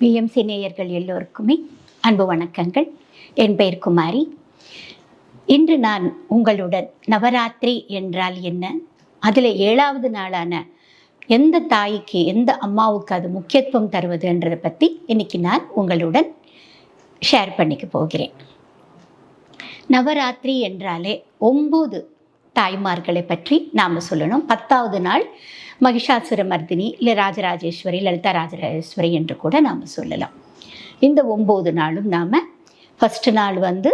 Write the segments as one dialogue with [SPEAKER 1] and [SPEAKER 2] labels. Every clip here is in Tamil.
[SPEAKER 1] பிஎம்சி நேயர்கள் எல்லோருக்குமே அன்பு வணக்கங்கள். என் பெயர் குமாரி. இன்று நான் உங்களுடன் நவராத்திரி என்றால் என்ன? அதில் ஏழாவது நாளான எந்த தாய்க்கு எந்த அம்மாவுக்கு அது முக்கியத்துவம் தருவதுன்றதை பற்றி இன்னைக்கு நான் உங்களுடன் ஷேர் பண்ணிக்க போகிறேன். நவராத்திரி என்றாலே ஒம்பது தாய்மார்களை பற்றி நாம் சொல்லணும். பத்தாவது நாள் மகிஷாசுர மர்தினி இல்லை ராஜராஜேஸ்வரி லலிதா ராஜராஜேஸ்வரி என்று கூட நாம் சொல்லலாம். இந்த ஒம்பது நாளும் நாம் ஃபஸ்ட்டு நாள் வந்து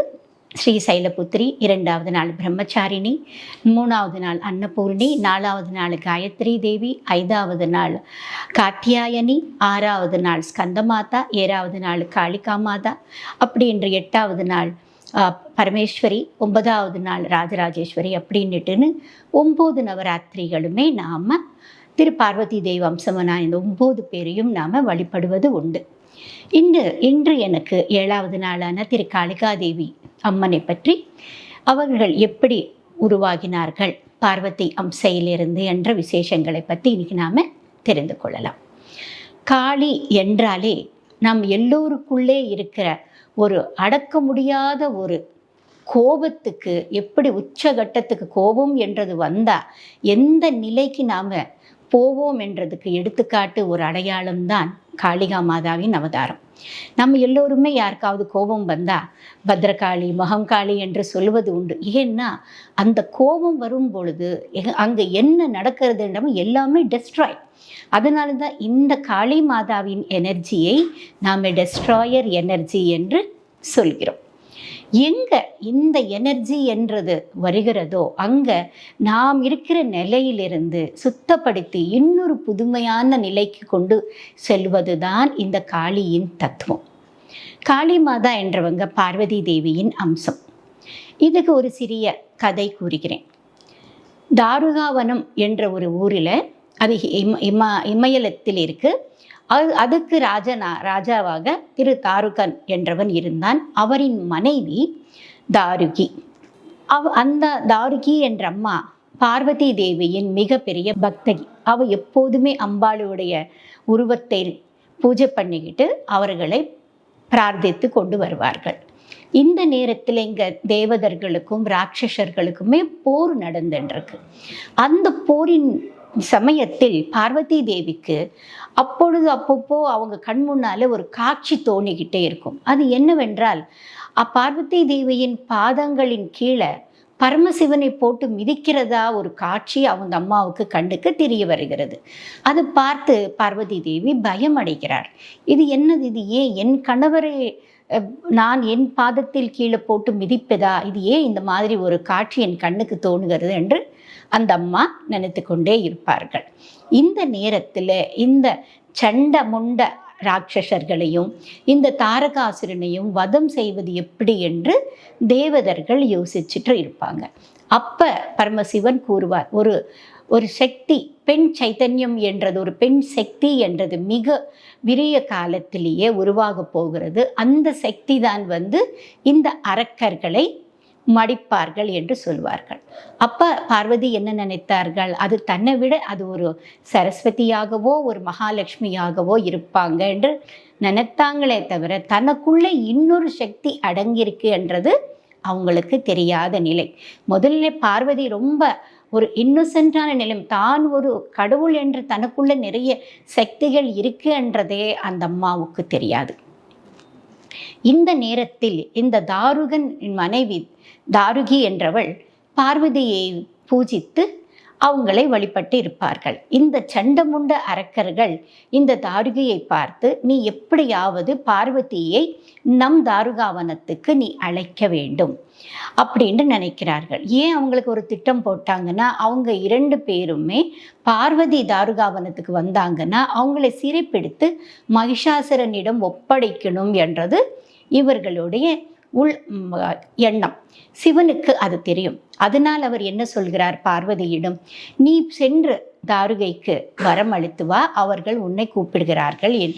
[SPEAKER 1] ஸ்ரீ சைலபுத்திரி இரண்டாவது நாள் பிரம்மச்சாரிணி மூணாவது நாள் அன்னபூர்ணி நாலாவது நாள் காயத்ரி தேவி ஐந்தாவது நாள் காத்தியாயனி ஆறாவது நாள் ஸ்கந்தமாதா ஏழாவது நாள் காளிகா மாதா அப்படி என்று எட்டாவது நாள் பரமேஸ்வரி ஒன்பதாவது நாள் ராஜராஜேஸ்வரி அப்படின்னுட்டுன்னு ஒம்பது நவராத்திரிகளுமே நாம் திரு பார்வதி தெய்வ அம்சமனா இந்த ஒம்பது பேரையும் நாம் வழிபடுவது உண்டு. இன்று இன்று எனக்கு ஏழாவது நாளான திரு காளிகாதேவி அம்மனை பற்றி அவர்கள் எப்படி உருவாகினார்கள் பார்வதி அம்சையிலிருந்து என்ற விசேஷங்களை பற்றி இன்னைக்கு நாம் தெரிந்து கொள்ளலாம். காளி என்றாலே நம் எல்லோருக்குள்ளே இருக்கிற ஒரு அடக்க முடியாத ஒரு கோபத்துக்கு எப்படி உச்சகட்டத்துக்கு கோபம் என்றது வந்தால் எந்த நிலைக்கு நாம் போவோம் என்றதுக்கு எடுத்துக்காட்டு ஒரு அடையாளம்தான் காளிகா மாதாவின் அவதாரம். நம்ம எல்லோருமே யாருக்காவது கோபம் வந்தா பத்ரகாளி மகங்காளி என்று சொல்வது உண்டு. ஏன்னா அந்த கோபம் வரும் பொழுது அங்கே என்ன நடக்கிறதுன்ற எல்லாமே டெஸ்ட்ராய் அதனால தான் இந்த காளி மாதாவின் எனர்ஜியை நாம் டெஸ்ட்ராயர் எனர்ஜி என்று சொல்கிறோம். எங்க இந்த எனர்ஜி என்றது வருகிறதோ அங்க நாம் இருக்கிற நிலையிலிருந்து சுத்தப்படுத்தி இன்னொரு புதுமையான நிலைக்கு கொண்டு செல்வதுதான் இந்த காளியின் தத்துவம். காளி மாதா என்றவங்க பார்வதி தேவியின் அம்சம். இதுக்கு ஒரு சிறிய கதை கூறுகிறேன். தாருகாவனம் என்ற ஒரு ஊரில் அது இம இம இமயலத்தில் இருக்குது அது அதுக்கு ராஜனா ராஜாவாக திரு தாருகன் என்றவன் இருந்தான். அவரின் மனைவி தாருகி. அவ் அந்த தாருகி என்ற அம்மா பார்வதி தேவியின் மிகப்பெரிய பக்தகி. அவ எப்போதுமே அம்பாளுடைய உருவத்தை பூஜை பண்ணிக்கிட்டு அவர்களை பிரார்த்தித்து கொண்டு வருவார்கள். இந்த நேரத்தில் இங்க தேவதர்களுக்கும் ராட்சசர்களுக்குமே போர் நடந்துருக்கு அந்த போரின் சமயத்தில் பார்வதி தேவிக்கு அப்பொழுது அப்பப்போ அவங்க கண் முன்னால ஒரு காட்சி தோணிக்கிட்டே இருக்கும். அது என்னவென்றால் அப்பார்வதி தேவியின் பாதங்களின் கீழே பரமசிவனை போட்டு மிதிக்கிறதா ஒரு காட்சி அவங்க அம்மாவுக்கு கண்ணுக்கு தெரிய வருகிறது. அது பார்த்து பார்வதி தேவி பயம் அடைகிறார் இது என்னது? இது ஏன்? என் கணவரை நான் என் பாதத்தில் கீழே போட்டு மிதிப்பதா? இது ஏன் இந்த மாதிரி ஒரு காட்சி என் கண்ணுக்கு தோணுகிறது என்று அந்த அம்மா நினைத்து கொண்டே இருப்பார்கள். இந்த நேரத்தில் இந்த சண்ட முண்ட ராட்சசர்களையும் இந்த தாரகாசுரனையும் வதம் செய்வது எப்படி என்று தேவதர்கள் யோசிச்சுட்டு இருப்பாங்க. அப்ப பரமசிவன் கூறுவார் ஒரு ஒரு சக்தி பெண் சைத்தன்யம் என்றது ஒரு பெண் சக்தி என்றது மிக விரிய காலத்திலேயே உருவாக போகிறது. அந்த சக்தி தான் வந்து இந்த அரக்கர்களை மடிப்பார்கள் என்று சொல்வார்கள். அப்ப பார்வதி என்ன நினைத்தார்கள்? அது தன்னை விட அது ஒரு சரஸ்வதியாகவோ ஒரு மகாலட்சுமியாகவோ இருப்பாங்க என்று நினைத்தாங்களே தவிர தனக்குள்ளே இன்னொரு சக்தி அடங்கியிருக்கு என்றது அவங்களுக்கு தெரியாத நிலை. முதல்ல பார்வதி ரொம்ப ஒரு இன்னசென்ட்டான நிலை தான் ஒரு கடவுள் என்று தனக்குள்ள நிறைய சக்திகள் இருக்கு என்றதே அந்த அம்மாவுக்கு தெரியாது. இந்த நேரத்தில் இந்த தாருகன் மனைவி தாருகி என்றவள் பார்வதியை பூஜித்து அவங்களை வழிபட்டு இருப்பார்கள். இந்த சண்டமுண்ட அரக்கர்கள் இந்த தாருகையை பார்த்து நீ எப்படியாவது பார்வதியை நம் தாருகாவனத்துக்கு நீ அழைக்க வேண்டும் அப்படின்னு நினைக்கிறார்கள். ஏன் அவங்களுக்கு ஒரு திட்டம் போட்டாங்கன்னா அவங்க இரண்டு பேருமே பார்வதி தாருகாவனத்துக்கு வந்தாங்கன்னா அவங்களை சிறைப்பிடித்து மகிஷாசுரனிடம் ஒப்படைக்கணும் என்றது இவர்களுடைய உள் எண்ணம். சிவனுக்கு அது தெரியும். அதனால் அவர் என்ன சொல்கிறார் பார்வதியிடம் நீ சென்று தாருகைக்கு வரம் அளித்து வா அவர்கள் உன்னை கூப்பிடுகிறார்கள் என்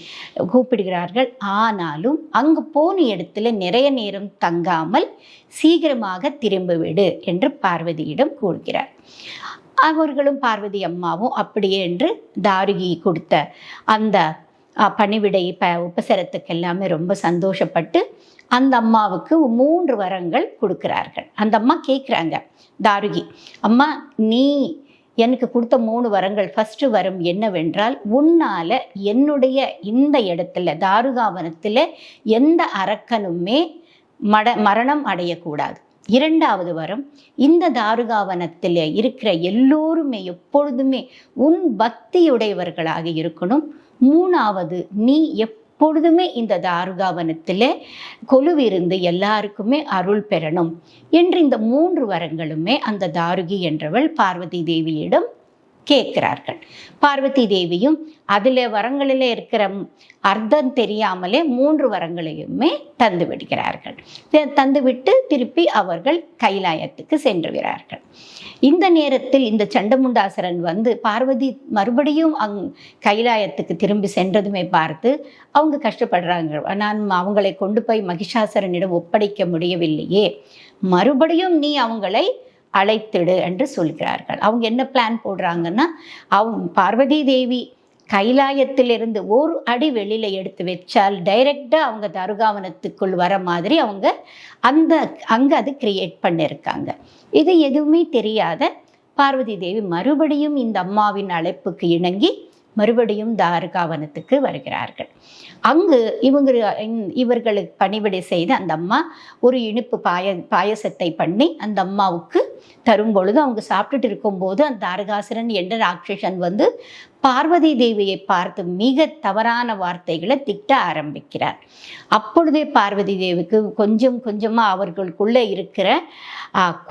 [SPEAKER 1] கூப்பிடுகிறார்கள். ஆனாலும் அங்கு போன இடத்துல நிறைய நேரம் தங்காமல் சீக்கிரமாக திரும்பிவிடு என்று பார்வதியிடம் கூறுகிறார். அவர்களும் பார்வதி அம்மாவும் அப்படியே என்று தாருகி கொடுத்த அந்த பணிவிடை ப உபசரத்துக்கு எல்லாமே ரொம்ப சந்தோஷப்பட்டு அந்த அம்மாவுக்கு மூன்று வரங்கள் கொடுக்கிறார்கள். அந்த அம்மா கேட்குறாங்க தாருகி அம்மா நீ எனக்கு கொடுத்த மூணு வரங்கள். ஃபஸ்ட்டு வரம் என்னவென்றால் உன்னால என்னுடைய இந்த இடத்துல தாருகாவனத்தில் எந்த அரக்கனுமே மட மரணம் அடையக்கூடாது. இரண்டாவது வரம் இந்த தாருகாவனத்தில் இருக்கிற எல்லோருமே எப்பொழுதுமே உன் பக்தியுடையவர்களாக இருக்கணும். மூணாவது நீ எப்பொழுதுமே இந்த தாருகாவனத்தில் கொலுவிருந்து எல்லாருக்குமே அருள் பெறணும். என்று இந்த மூன்று வரங்களுமே அந்த தாருகி என்றவள் பார்வதி தேவியிடம் கேட்கிறார்கள். பார்வதி தேவியும் அதில் வரங்களில் இருக்கிற அர்த்தம் தெரியாமலே மூன்று வரங்களையுமே தந்து விடுகிறார்கள். தந்துவிட்டு திருப்பி அவர்கள் கைலாயத்துக்கு சென்றுகிறார்கள் இந்த நேரத்தில் இந்த சண்டமுண்டாசரன் வந்து பார்வதி மறுபடியும் அங் கைலாயத்துக்கு திரும்பி சென்றதுமே பார்த்து அவங்க கஷ்டப்படுறாங்க. நான் அவங்களை கொண்டு போய் மகிஷாசரனிடம் ஒப்படைக்க முடியவில்லையே. மறுபடியும் நீ அவங்களை அழைத்திடு என்று சொல்கிறார்கள். அவங்க என்ன பிளான் போடுறாங்கன்னா அவங்க பார்வதி தேவி கைலாயத்திலிருந்து ஒரு அடி வெளியில் எடுத்து வச்சால் டைரெக்டாக அவங்க தருகாவனத்துக்குள் வர மாதிரி அவங்க அந்த அங்கே அது கிரியேட் பண்ணியிருக்காங்க இது எதுவுமே தெரியாத பார்வதி தேவி மறுபடியும் இந்த அம்மாவின் அழைப்புக்கு இணங்கி மறுபடியும் தாருகாவனத்துக்கு வருகிறார்கள். அங்கு இவங்க இவர்களுக்கு பணிவிடை செய்து அந்த அம்மா ஒரு இனிப்பு பாய பாயசத்தை பண்ணி அந்த அம்மாவுக்கு தரும் பொழுது அவங்க சாப்பிட்டுட்டு இருக்கும்போது அந்த தாரகாசுரன் என்ற ராட்சசன் வந்து பார்வதி தேவியை பார்த்து மிக தவறான வார்த்தைகளை திட்ட ஆரம்பிக்கிறார். அப்பொழுதே பார்வதி தேவிக்கு கொஞ்சம் கொஞ்சமாக அவர்களுக்குள்ளே இருக்கிற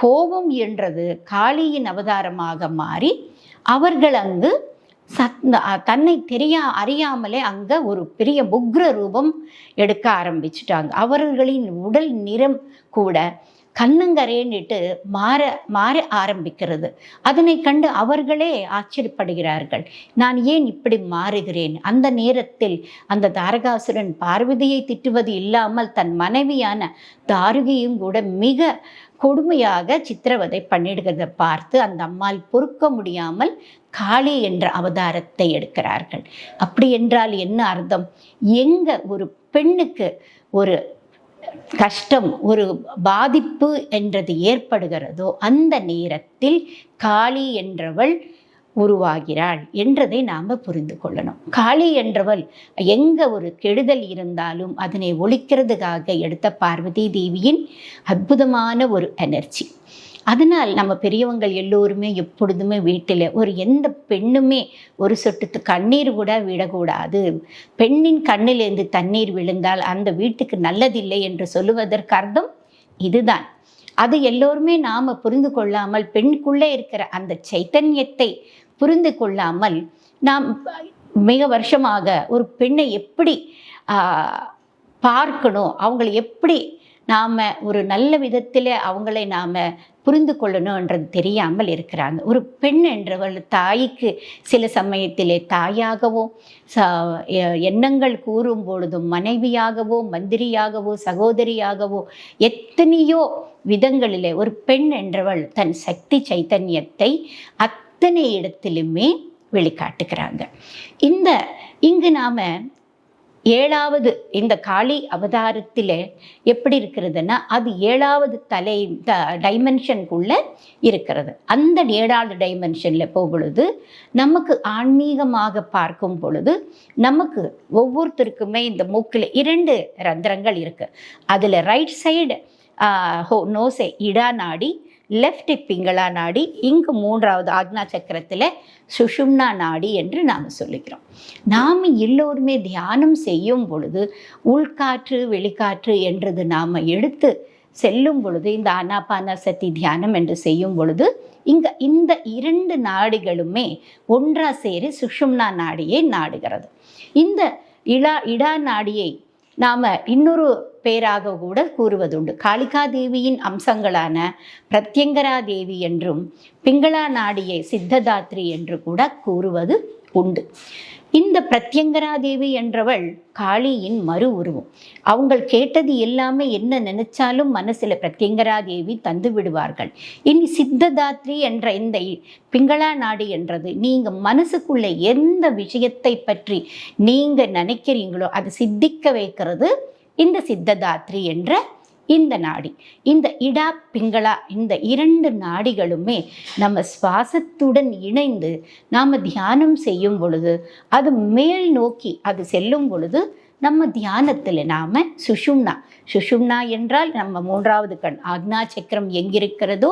[SPEAKER 1] கோபம் என்றது காளியின் அவதாரமாக மாறி அவர்கள் அங்கு சத் தன்னை தெரியா அறியாமலே அங்கே ஒரு பெரிய உக்ர ரூபம் எடுக்க ஆரம்பிச்சிட்டாங்க. அவர்களின் உடல் நிறம் கூட கண்ணங்கரேன்னுட்டு மாற மாற ஆரம்பிக்கிறது. அதனை கண்டு அவர்களே ஆச்சரியப்படுகிறார்கள். நான் ஏன் இப்படி மாறுகிறேன்? அந்த நேரத்தில் அந்த தாரகாசுரன் பார்வதியை திட்டுவது இல்லாமல் தன் மனைவியான தாருகையும் கூட மிக கொடுமையாக சித்திரவதை பண்ணிடுகிறத பார்த்து அந்த அம்மாள் பொறுக்க முடியாமல் காளி என்ற அவதாரத்தை எடுக்கிறார்கள். அப்படி என்றால் என்ன அர்த்தம்? எங்க ஒரு பெண்ணுக்கு ஒரு கஷ்டம் ஒரு பாதிப்பு என்றது ஏற்படுகிறதோ அந்த நேரத்தில் காளி என்றவள் உருவாகிறாள் என்றதை நாம் புரிந்து கொள்ளணும். காளி என்றவள் எங்கே ஒரு கெடுதல் இருந்தாலும் அதனை ஒழிக்கிறதுக்காக எடுத்த பார்வதி தேவியின் அற்புதமான ஒரு எனர்ஜி. அதனால் நம்ம பெரியவங்கள் எல்லோருமே எப்பொழுதுமே வீட்டில் ஒரு எந்த பெண்ணுமே ஒரு சொட்டு கண்ணீர் கூட விடக்கூடாது. பெண்ணின் கண்ணிலிருந்து தண்ணீர் விழுந்தால் அந்த வீட்டுக்கு நல்லதில்லை என்று சொல்லுவதற்கு அர்த்தம் இதுதான். அது எல்லோருமே நாம் புரிந்து கொள்ளாமல் பெண்ணுக்குள்ளே இருக்கிற அந்த சைத்தன்யத்தை புரிந்து கொள்ளாமல் நாம் மிக வருஷமாக ஒரு பெண்ணை எப்படி பார்க்கணும் அவங்களை எப்படி நாம் ஒரு நல்ல விதத்தில் அவங்களை நாம் புரிந்து கொள்ளணுன்றது தெரியாமல் இருக்கிறாங்க. ஒரு பெண் என்றவள் தாய்க்கு சில சமயத்திலே தாயாகவோ ச எண்ணங்கள் கூறும் பொழுதும் மனைவியாகவோ மந்திரியாகவோ சகோதரியாகவோ எத்தனையோ விதங்களிலே ஒரு பெண் என்றவள் தன் சக்தி சைத்தன்யத்தை அத்தனை இடத்திலுமே வெளிக்காட்டுகிறாங்க. இந்த இங்கு நாம ஏழாவது இந்த காளி அவதாரத்தில் எப்படி இருக்கிறதுன்னா அது ஏழாவது தலை த டைமென்ஷனுக்குள்ளே இருக்கிறது. அந்த ஏழாவது டைமென்ஷனில் போகும்பொழுது நமக்கு ஆன்மீகமாக பார்க்கும் பொழுது நமக்கு ஒவ்வொருத்தருக்குமே இந்த மூக்கில் இரண்டு ரந்திரங்கள் இருக்குது அதில் ரைட் சைடு ஹோ நோசை இடா நாடி லெஃப்ட் பிங்களா நாடி இங்கு மூன்றாவது ஆக்னா சக்கரத்தில் சுஷும்னா நாடி என்று நாம் சொல்லுகிறோம். நாம் எல்லோருமே தியானம் செய்யும் பொழுது உள்காற்று வெளிக்காற்று என்றது நாம் எடுத்து செல்லும் பொழுது இந்த ஆனாபான சக்தி தியானம் என்று செய்யும் பொழுது இங்க இந்த இரண்டு நாடுகளுமே ஒன்றா சேரி சுஷும்னா நாடியை நாடுகிறது. இந்த இளா இடா நாடியை நாம் இன்னொரு பேராக கூட கூறுவதுண்டு. காளிகா தேவியின் அம்சங்களான பிரத்யங்கரா தேவி என்றும் பிங்களா நாடியை சித்ததாத்ரி என்று கூட கூறுவது உண்டு. இந்த பிரத்யங்கரா தேவி என்றவள் காளியின் மறு உருவம். அவங்க கேட்டது எல்லாமே என்ன நினைச்சாலும் மனசில் பிரத்யங்கரா தேவி தந்து விடுவார்கள். இனி சித்ததாத்ரி என்ற இந்த பிங்களா நாடு என்றது நீங்கள் மனசுக்குள்ள எந்த விஷயத்தை பற்றி நீங்கள் நினைக்கிறீங்களோ அது சித்திக்க வைக்கிறது இந்த சித்ததாத்ரி என்ற இந்த நாடி இந்த இடா பிங்களா இந்த இரண்டு நாடிகளுமே நம்ம சுவாசத்துடன் இணைந்து நாம் தியானம் செய்யும் பொழுது அது மேல் நோக்கி அது செல்லும் பொழுது நம்ம தியானத்தில் நாம் சுஷும்னா சுஷும்னா என்றால் நம்ம மூன்றாவது கண் ஆக்னா சக்கரம் எங்கிருக்கிறதோ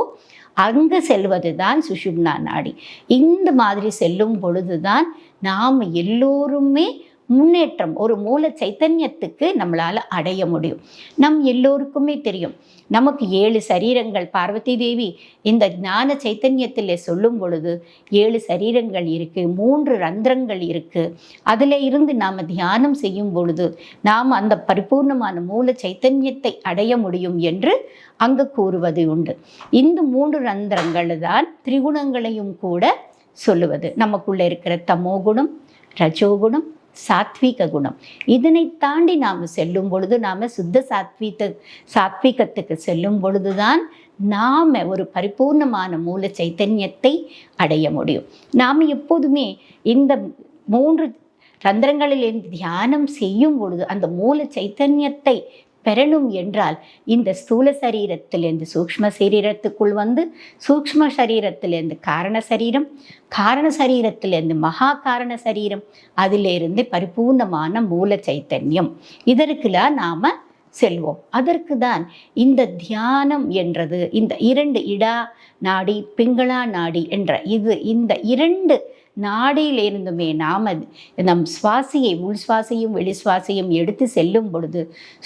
[SPEAKER 1] அங்கு செல்வது தான் சுஷும்னா நாடி. இந்த மாதிரி செல்லும் பொழுதுதான் நாம் எல்லோருமே முன்னேற்றம் ஒரு மூல சைத்தன்யத்துக்கு நம்மளால் அடைய முடியும். நம் எல்லோருக்குமே தெரியும். நமக்கு ஏழு சரீரங்கள். பார்வதி தேவி இந்த ஞான சைத்தன்யத்தில் சொல்லும் பொழுது ஏழு சரீரங்கள் இருக்கு மூன்று ரந்திரங்கள் இருக்கு. அதில் இருந்து நாம் தியானம் செய்யும் பொழுது நாம் அந்த பரிபூர்ணமான மூல சைத்தன்யத்தை அடைய முடியும் என்று அங்கு கூறுவது உண்டு. இந்த மூன்று ரந்திரங்கள் தான் திரிகுணங்களையும் கூட சொல்லுவது. நமக்குள்ள இருக்கிற தமோகுணம் ரஜோகுணம் சாத்வீக குணம். இதனை தாண்டி நாம் செல்லும் பொழுது நாம் சுத்த சாத்வீக சாத்வீகத்துக்கு செல்லும் பொழுதுதான் நாம் ஒரு பரிபூர்ணமான மூல சைத்தன்யத்தை அடைய முடியும். நாம் எப்போதுமே இந்த மூன்று தந்திரங்களிலிருந்து தியானம் செய்யும் பொழுது அந்த மூல சைத்தன்யத்தை பெறணும் என்றால் இந்த ஸ்தூல சரீரத்திலிருந்து சூக்ஷ்ம சரீரத்துக்குள் வந்து சூக்ஷ்ம சரீரத்திலிருந்து காரண சரீரம் காரண சரீரத்திலிருந்து மகா காரண சரீரம் அதிலிருந்து பரிபூர்ணமான மூல சைத்தன்யம். இதற்குலாம் நாம் செல்வோம். அதற்கு தான் இந்த தியானம் என்றது இந்த இரண்டு இடா நாடி பிங்களா நாடி என்ற இது இந்த இரண்டு நாடியிலிருந்துமே நாம் நம் சுவாசியை உள் சுவாசையும் வெளி சுவாசையும் எடுத்து செல்லும் பொழுது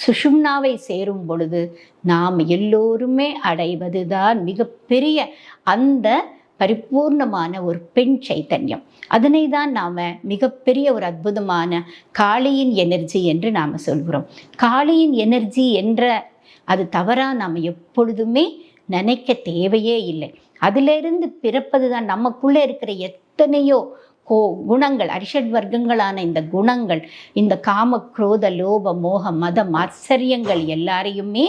[SPEAKER 1] சுஷும்னாவை சேரும் பொழுது நாம் எல்லோருமே அடைவது தான் மிகப்பெரிய அந்த பரிபூர்ணமான ஒரு பெண் சைத்தன்யம். அதனை தான் நாம் மிகப்பெரிய ஒரு அற்புதமான காளியின் எனர்ஜி என்று நாம் சொல்கிறோம். காளியின் எனர்ஜி என்ற அது தவறாக நாம் எப்பொழுதுமே நினைக்க தேவையே இல்லை. அதிலிருந்து பிறப்பது தான் நமக்குள்ளே இருக்கிற எத் எத்தனையோ கோ குணங்கள் அரிஷட் வர்க்கங்களான இந்த குணங்கள் இந்த காம குரோத லோப மோக மத ஆச்சரியங்கள் எல்லாரையுமே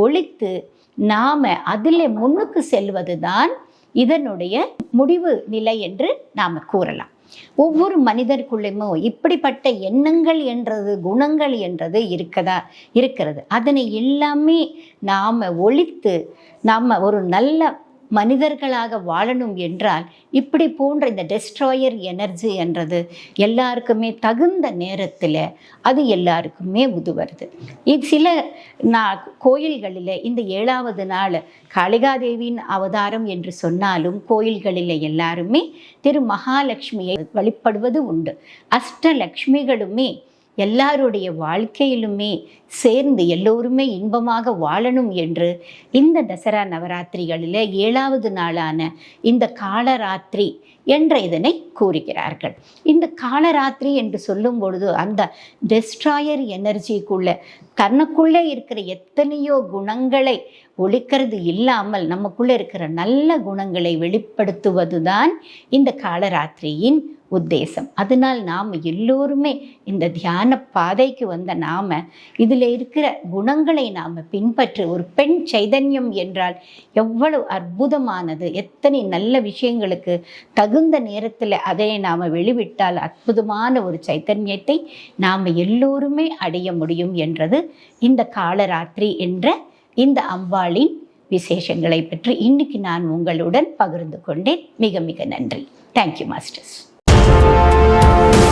[SPEAKER 1] ஒழித்து நாம் அதில் முன்னுக்கு செல்வது தான் இதனுடைய முடிவு நிலை என்று நாம் கூறலாம். ஒவ்வொரு மனிதருக்குள்ளேயுமோ இப்படிப்பட்ட எண்ணங்கள் என்றது குணங்கள் என்றது இருக்கதா இருக்கிறது. அதனை எல்லாமே நாம் ஒழித்து நாம் ஒரு நல்ல மனிதர்களாக வாழணும் என்றால் இப்படி போன்ற இந்த டெஸ்ட்ராயர் எனர்ஜி என்றது எல்லாருக்குமே தகுந்த நேரத்தில் அது எல்லாருக்குமே உதுவருது இது சில நான் கோயில்களில் இந்த ஏழாவது நாள் காளிகாதேவியின் அவதாரம் என்று சொன்னாலும் கோயில்களில் எல்லாருமே திரு மகாலட்சுமியை வழிபடுவது உண்டு. அஷ்டலக்ஷ்மிகளுமே எல்லாருடைய வாழ்க்கையிலுமே சேர்ந்து எல்லோருமே இன்பமாக வாழணும் என்று இந்த தசரா நவராத்திரிகளில் ஏழாவது நாளான இந்த காலராத்திரி என்ற இதனை கூறுகிறார்கள். இந்த காலராத்திரி என்று சொல்லும் பொழுது அந்த டெஸ்ட்ராயர் எனர்ஜிக்குள்ள தனக்குள்ளே இருக்கிற எத்தனையோ குணங்களை ஒழிக்கிறது இல்லாமல் நமக்குள்ளே இருக்கிற நல்ல குணங்களை வெளிப்படுத்துவதுதான் இந்த காலராத்திரியின் உத்தேசம். அதனால் நாம் எல்லோருமே இந்த தியான பாதைக்கு வந்த நாம் இதில் இருக்கிற குணங்களை நாம் பின்பற்றி ஒரு பெண் சைதன்யம் என்றால் எவ்வளவு அற்புதமானது எத்தனை நல்ல விஷயங்களுக்கு தகுந்த நேரத்தில் அதை நாம் வெளிவிட்டால் அற்புதமான ஒரு சைத்தன்யத்தை நாம் எல்லோருமே அடைய முடியும் என்றது இந்த காலராத்திரி என்ற இந்த அம்பாளின் விசேஷங்களை பற்றி இன்னைக்கு நான் உங்களுடன் பகிர்ந்து கொண்டேன். மிக மிக நன்றி. Thank you masters Thank you.